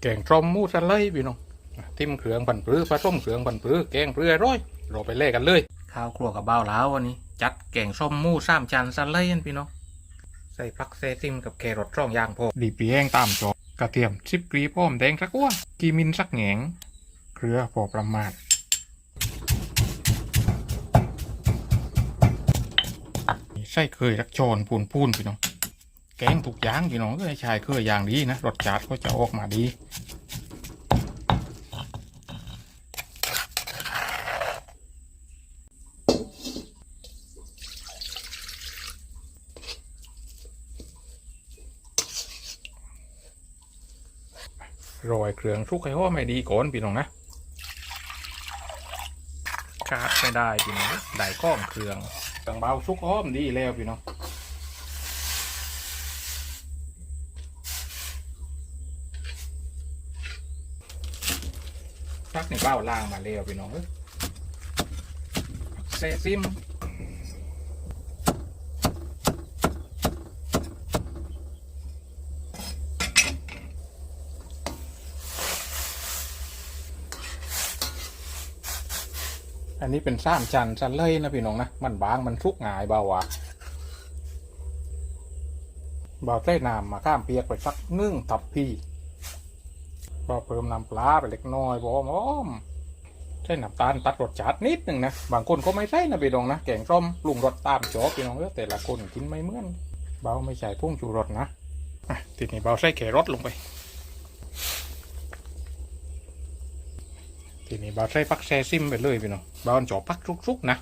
แกงส้มหมูสไลด์พี่น้องอะทิมเครื่องบันปรือผสมเครื่องบันปรือแกงเปลือยร้อยเราไปเล่กันเลย ข้าวครัวกับเบ้าแล้ววันนี้ จัดแกงส้มหมูสามจานสไลด์กันพี่น้องใส่ผักเซซิมกับแครอทร่องยางพอดีเปียงตามจอกระเทียมชิบกรีป้อมแดงสักอ้วกีมินสักแหงงเกลือพอประมาณใส่เคยรักชอนปูนปูนพี่น้อง แกงถูกย่างพี่น้องก็ให้ชายเคยอย่างดีนะรสชาติก็จะออกมาดีโรยเครื่องชุกให้หอไม่ดีก่อนพี่น้องนะขาดไม่ได้พี่น้องได้ข้องเครื่องเครื่องเบาชุกหอมดีแล้วพี่น้อง พักในเบ้าล่างมาแล้วพี่น้องเซซิมอันนี้เป็นซ้ามจันจันเลยนะพี่น้องนะ มันบางมันทุกงายเบาอะเบาใส่น้ำมาข้ามเปียกไปสักนึ่งทับพี่ เบาเพิ่มน้ำปลาไปเล็กน้อยบอมอ้อมใส่น้ำตาลตัดรสจัดนิดหนึ่งนะ บางคนก็ไม่ใส่นะพี่น้องนะแกงส้มปรุงรสตามจอบพี่น้องเออแต่ละคนกินไม่เหมือนเบาไม่ใส่พุ่งชูรสนะทีนี้เบาใส่แครอทลงไป ทีนี้เบาใส่พักแซซิมไปเลยพี่น้องเบาจอบพักทุกๆนะ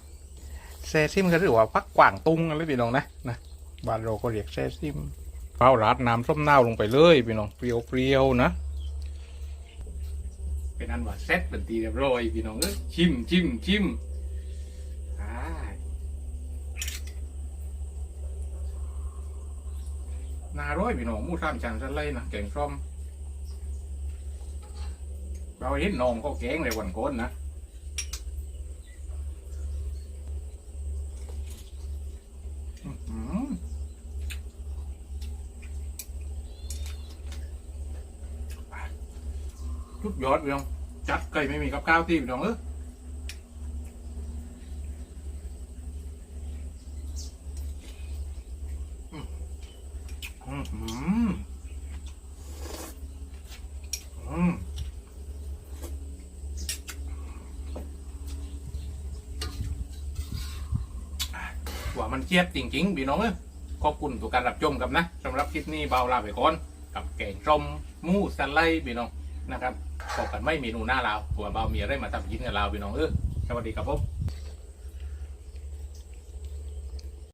แซซิมก็เรียกว่าพักกว่างตุงอะไรพี่น้องนะนะบานเราก็เรียกแซซิมเปล่าราดน้ำส้มนาลงไปเลยพี่น้องเปรี้ยวๆนะ เป็นอันว่าเซ็ตเป็นตีเรียบร้อยพี่น้องเอ้ยชิมชิมชิมอ่านาร้อยพี่น้องมู่สามชันสันเลยนะแกงส้มเราเห็นน้องก็แกงเลยวันก้นนะอื้อหือ ชุดยอดพี่น้องจัดเคยไม่มีกับข้าวที่พี่น้องเอออื้อหืออืมว่ามันเจี๊ยบจริงๆพี่น้องเอ้ยขอบคุณทุกการรับชมกับนะสำหรับคลิปนี้เบาลาไปก่อนกับแกงส้มมูสไลด์พี่น้องนะครับ พบกันไม่เมนูหน้าเราวตัวเบามีอะไรมาทำยินกับเราพี่น้องเออสวัสดีครับผม